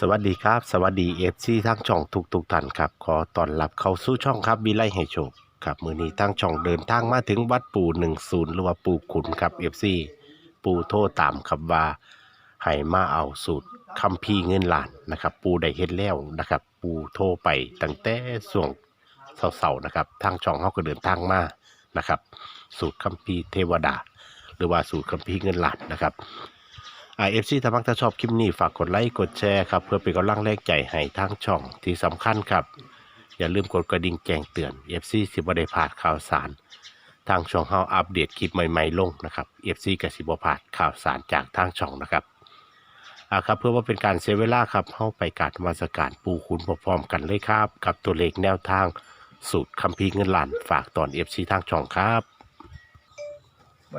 สวัสดีครับ สวัสดีเอฟซีทั้งช่องทุกทุกๆท่านครับ ขอต้อนรับเข้าสู่ช่องครับมีไลให้โชคครับมือนี้ทั้งช่องเดินทางมาถึงวัดปู่หนึ่งศูนย์หรือว่าปู่ขุนครับเอฟซีปู่โทรตามครับว่าให้มาเอาสูตรคัมภีร์เงินล้านนะครับ ปู่ได้เฮ็ดแล้วนะครับ ปู่โทรไปตั้งแต่ช่วงเสาๆนะครับทางช่องเขาก็เดินทางมานะครับ สูตรคัมภีร์เทวดา หรือว่าสูตรคัมภีร์เงินล้านนะครับ เอฟซีถ้ามักถ้าชอบคลิปนี้ฝากกดไลค์กดแชร์ครับเพื่อเป็นกำลังแรงใจให้ทางช่องที่สำคัญครับ อย่าลืมกดกระดิ่งแจ้งเตือน FC สิบได้พลาดข่าวสาร ทางช่องเฮาอัปเดตคลิปใหม่ๆลงนะครับ FC กับสิบพลาดข่าวสารจากทางช่องนะครับอ่าครับเพื่อว่าเป็นการเซฟเวลาครับเฮาไปกรารนมาสการปูคุณพร้อมๆกันเลยครับ กับตัวเลขแนวทางสูตรคัมภีร์เงินล้านฝากตอน FC ทางช่องครับ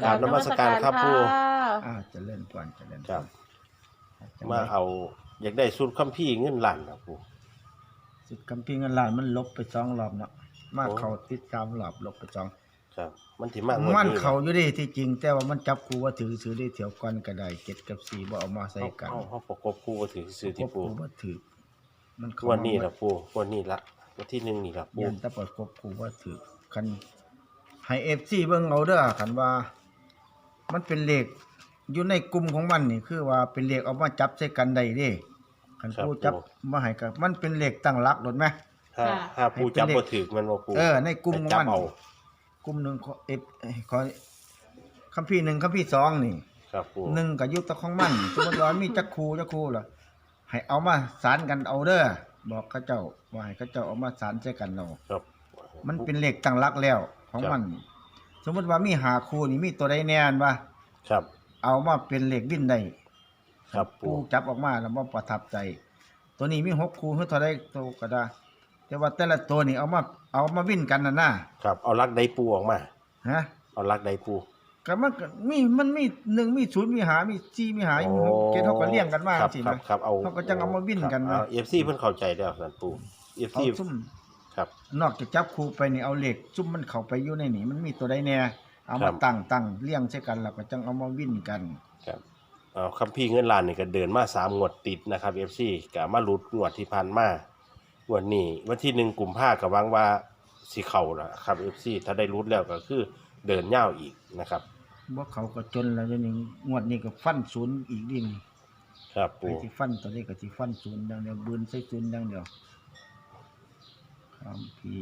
กราบนมัสการครับปู่อ่าเจะเล่น ก่อนเจะเล่นครับจังมาได๋เอาอยากได้สูตรคัมภีร์เงินล้านครับปูสุดกำพิงเงินล้านมันลบไปสองรอบเนาะมาโอ้เขาติดสามรอบลบไปสองครับ มันถิมากงวดมันนี้เขาอยู่ดีที่จริง แต่ว่ามันจับกูว่าถือซื้อได้เถียวก่อนก็ได้เจ็ดกับสี่บ่เอามาใส่กันเขาเขาประกบคู่มาถือซื้อที่ปูกูว่าถือมันเขาวันนี้ละปูวันนี้ละวันที่หนึ่งนี่ละปูยันแตะประกบกูว่าถือคันให้เอฟซีเบิ่งเอาเด้อคันว่า มันเป็นเลข อยู่ในกลุ่มของมันนี่คือว่าเป็นเลขเอามาจับใส่กันได้เด้คันกูจับมาให้กันมันเป็นเลขตั้งหลักโดนไหม ถ้าค่ะ ถ้าปูจับบ่ถือมันว่าปูเออในกลุ่มของจับมัน เอากลุ่มหนึ่งขอเอฟขอคัมภีร์หนึ่งคัมภีร์สองนี่ครับปูหนึ่งกับยุตะของมันสมมติว่ามีจักครูจักครูล่ะให้เอามาสารกันเอาเด้อบอกเขาเจ้าว่าให้เขาเจ้าเอามาสารใช้กันเอาครับ มันเป็นเลขตั้งหลักแล้วของมัน สมมติว่ามีหาครูนี่มีตัวใดแน่นว่าครับ เอามาเป็นเลขวินได้ครับปูปูจับออกมาแล้วบ่ประทับใจ ตัวนี้มีหกครูเท่าเท่าใดโตวก็ได้แต่ว่าแต่ละตัวนี่เอามาเอามาวินกันน่ะนะครับเอาลักใดปูออกมา ฮะเอาลักใดปู ก็มันก็มีมันมีหนึ่งมีศูนย์มีหามีสี่มีหามีหกโอ้เกณฑ์เขาก็เลี้ยงกันมาครับสิครับครับเอาเขาก็จังเอามาวิ่นกันครับนะเอาเอฟซีเพิ่นเข้าใจแล้วสันปูเอฟเอาซีซุ่ม ครับ นอกจากจับครูไปนี่เอาเหล็กซุ่มมันเข้าไปอยู่ในนี่มันมีตัวใดแน่ เอาครัมาบ ตั้งตั้งเลี้ยงใช่กันแล้วก็จังเอามาวิ่นกัน ครับเอาคัมภีร์เงินล้านนี่ก็เดินมาสามงวดติดนะครับเอฟซีก็มาหลุดงวดที่ผ่านมางวดนี้วันที่หนึ่งกุมภาก็หวังว่าสิเข้าล่ะครับเอฟซีถ้าได้รุดแล้วก็คือเดินยาวอีกนะครับบ่เขาก็จนแล้วเดี๋ยวนี้งวดนี้ก็ฟันศูนย์อีกดินครับไปปูที่ฟันตัวนี้ก็ที่ฟันศูนย์ดังเดียวบืนใส่ศูนย์ดังเดียวคำพี่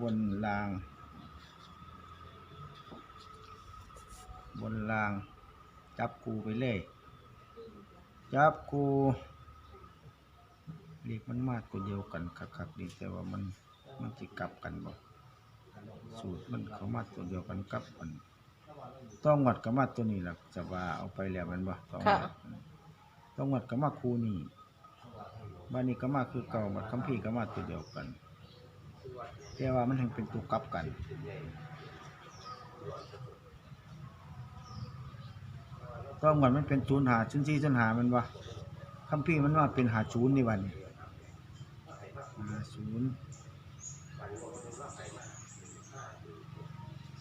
บนราง บนราง จับกูไปเลย จับกูเรียกมันมาตัวเดียวกันคักๆดีแต่ว่ามันมันจะกลับกันบ่สูตรมันเขามาตัวเดียวกันกับมันต้องวัดกับมาตัวนี้แหละจะว่าเอาไปแล้วมันบ่ต้องวัดค่ะต้องวัดกับมาคูนี่บ้านนี้ก็มาคือเก่าบัดคัมภีร์ก็มาตัวเดียวกัน แต่ว่ามันยังเป็นตัวกลับกันต้องเหมือนมันเป็นศูนย์หาชิ้นซี่ชิ้นหามันวะคัมพี่มันว่าเป็นหาศูนย์ในวันนี้หาศูนย์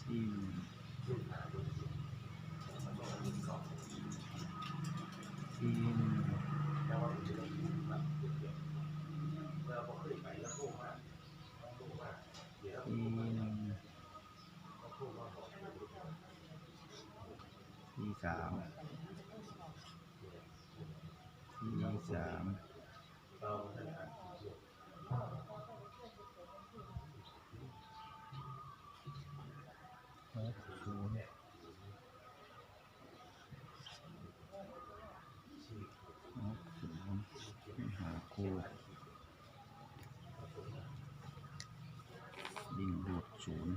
สี่หนึ่งสี่หนึ่ง สี่สามสี่สามหกศูนย์หกศูนย์ไม่หาครูงดูดศูนย์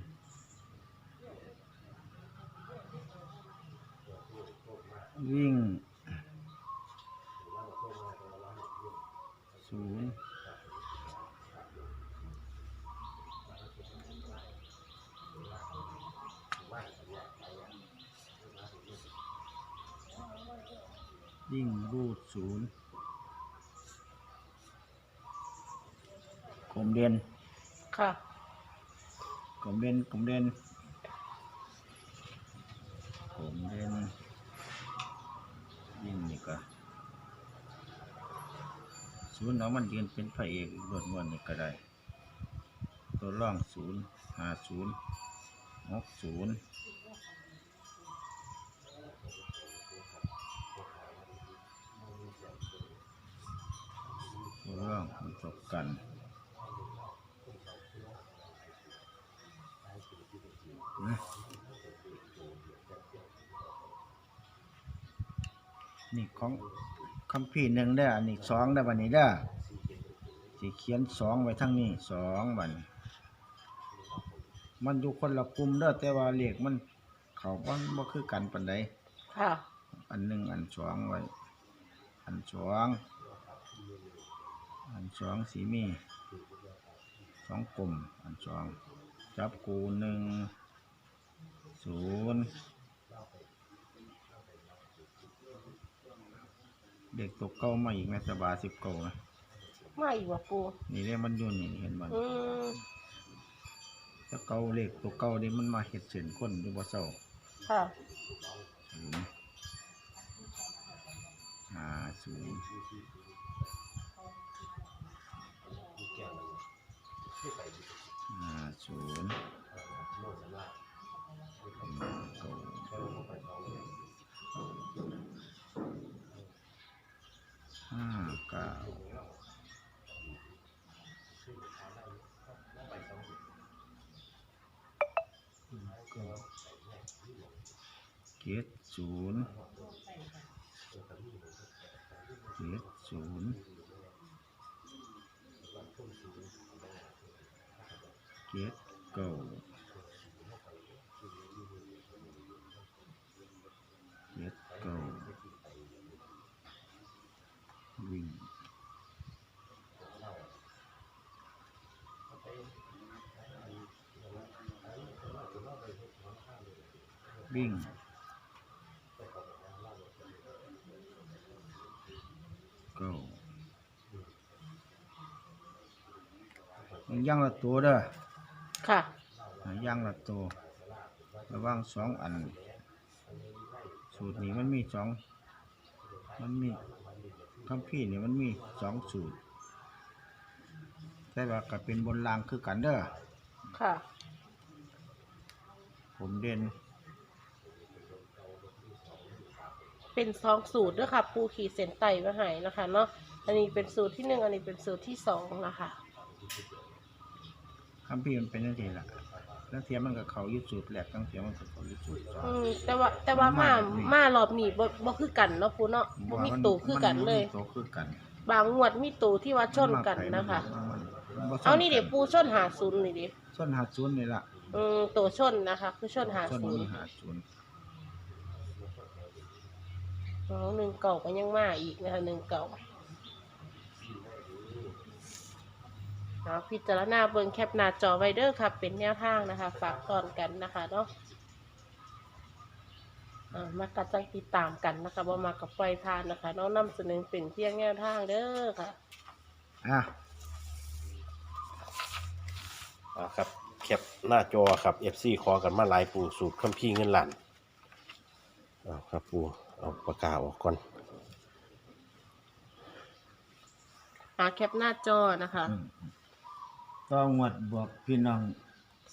วิ่งศูนย์วิ่งรูดศูนย์กลมเด่นค่ะกลมเด่นกลมเด่นกลมเด่น ก็ศูนย์เอามันยืนเป็นพระเอกรวดงวนนี่ก็ได้ ตัวร่องศูนย์ห้าศูนย์หกศูนย์ตัวร่องมันตกกันนะ นี่ของคำพี่หนึ่งเด้ออันนี้สองได้อบันนี้เด้อสิเขียนสองไว้ทั้งนี้สองบัดนมันอยู่คนละกลุ่มเด้อแต่ว่าเลขมันเขาบ่บ่คือกันปานใดค่ะอันหนึ่งอันสองไว้ อันสองอันสองสีมีสองกลุ่มอันสองจับกูหนึ่งศูนย์ เด็กตกเก้ามาอีกแม่สบาสิบเก้านะมาอีกว่าปูนี่เรียมันอยู่นี่เห็นมันอืมถ้าเก้าเลขตัวเก้านี่มันมาเห็ดเส้นคนอยู่บ่เศร้าค่ะศูนย์ห้าศูนย์ห้าศูนย์เก้าห้าเก้า เจ็ดศูนย์เจ็ดศูนย์เจ็ดเก้าเจ็ดเก้าวิ่งวิ่งเก้า ย่างละตัวเด้อค่ะหาย่างละตัวระหว่างสองอัน สูตรนี้มันมีสองมันมีคำพี่นี่มันมีสองสูตรแต่ว่าก็เป็นบนรางคือกันเด้อค่ะ ผมเด่นเป็นสองสูตรด้วยค่ะ ปูขีดเส้นไต่มาให้นะคะเนาะอันนี้เป็นสูตรที่หนึ่งอันนี้เป็นสูตรที่สองนะคะ คำพี่มันเป็นนั่นเองล่ะแล้วเทียมมันกับเขาอยึดสูตรแหลกตั้งเทียมมันกับเขาอยึดสูตรสอง อืมแต่ว่าแต่ว่ามามันมามารอบนี้บ่บ่คือกันเนาะปูเนาะบ่มีตูคือกันเลยมัมีตัวคือกันบางงวดมีตูที่ว่าชนกันนะคะมันบ่ชเอานี่เดี๋ยวปูชนหาศูนย์นี่ดิส้นหาศูนย์นี่ล่ะอืมตัวชนนะคะ คือชนหาส้นศูนี้นย์หาศูนย์อ๋อหนึ่งเก่าก็ยังมาอีกนะคะหนึ่งเก่า เอาพิจารณาเบิ่งแคปหน้าจอไว้เด้อค่ะเป็นแนวทางนะคะ ฝากตอนกันนะคะเนาะอ่ามากระจังติดตามกันนะคะว่ามากับไฟพานนะคะเน้องนำเสนอเป็นเพียงแนวทางเด้อค่ะอะอ่าครับแคปหน้าจอครับ FC ขอกันมาหลายปูสูตรคัมภีร์เงินล้านเอาครับปูเอาปากกาออกก่อนหาแคปหน้าจอนะคะอืม ต้องงวดบวกพี่น้อง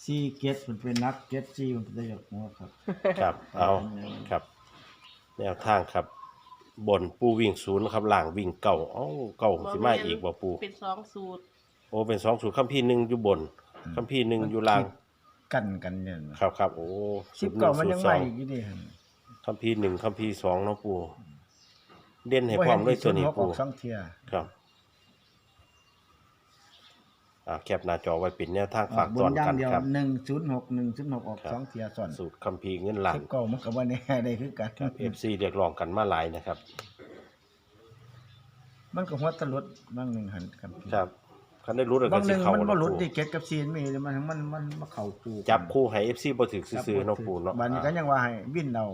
ซีเกตมันเป็นนักเกตซีมันเป็นตัวหัวครับ ครับ เอาครับ แนวทางครับ บนปูวิ่งศูนย์ครับล่างวิ่งเก่าเอ้าเก่าสิมาอีกบ่ปูเป็นสองสูตร โอ้เป็นสองสูตรคัมภีร์หนึ่งอยู่บนคัมภีร์หนึ่งอยู่ล่างกันกันเนี่ยนะครับครับโอ้สิบหเก่านึ่มันสูยัตงรสใหอม่งอยู่ดิหั่นคัมภีร์หนึ่งคัมภีร์สองเนาะปูเด่นให้พร้อมด้วยตัวนี้บ่ปูเห็ที่ศูย์หกออกสองเทียครับ อ่าแคปหน้าจอไว้เป็นแนวทางฝากบตอนนอย่ากังนเดียวครับ หนึ่งศูนย์หกหนึ่งศูนย์หกออกครับ สองเทียซ้อนสูตรคัมภีร์เงินล้านสิบเก่ามันก็บ่แน่ได้คือกัน เอฟซีเรียกร้องกันมาหลายนะครับ มันก็หัวตะลุดบางหนึ่งหันครับครับคันได้รู้แล้วบาก็งหสินึ่งเข้ามันบ่เนาะหลุดปูที่เก็ตกับซีนมีมันมันมันมาเข้าปูกันจับคู่ให้เอฟซีบ่ถึกซื่อๆเนาะปูเนาะบัดนี้ก็ยังว่าให้วินเอา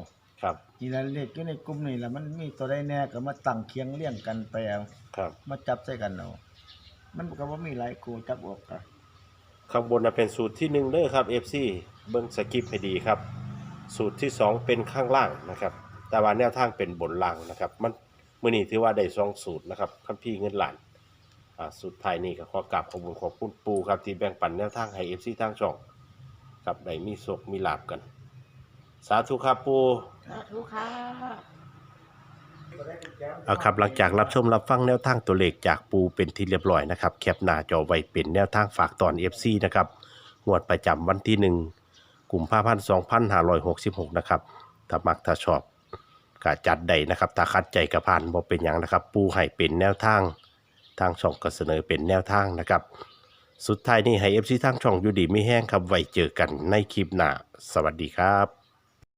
ครับ ทีละเลขอยู่ในกลุ่มนี่แหละมันมีตัวใดแน่ก็มาตั้งเคียงเรียงกันไปเอาครับ มาจับใส่กันเอา มันก็บ่มีหลายกูจับออกกันข้างบนน่ะเป็นสูตรที่หนึ่งเด้อครับ FC เบิ่งสกิปให้ดีครับ สูตรที่สองเป็นข้างล่างนะครับ แต่ว่าแนวทางเป็นบนล่างนะครับ มันมื้อนี้ถือว่าได้สองสูตรนะครับคัมภีร์เงินล้านอ่าสูตรภายนี้ก็ขอกราบขอบคุณขอบคุณปูครับที่แบ่งปันแนวทางให้ FC ทางช่องครับได้มีโชคมีลาบกัน สาธุครับปู สาธุค่ะ เอาครับหลังจากรับชมรับฟังแนวทางตัวเลขจากปูเป็นที่เรียบร้อยนะครับแคปหน้าจอไว้เป็นแนวทางฝากตอน FC นะครับงวดประจำวันที่1กลุ่มภาพันธ์2566นะครับถ้ามักถ้าชอบก็จัดใดนะครับถ้าคัดใจกระพานบ่เป็นหยังนะครับ ปูให้เป็นแนวทางทางช่องก็เสนอเป็นแนวทางนะครับ สุดท้ายนี้ให้ FC ทางช่องอยู่ดีไม่แห้งครับไว้เจอกันในคลิปหน้าสวัสดีครับ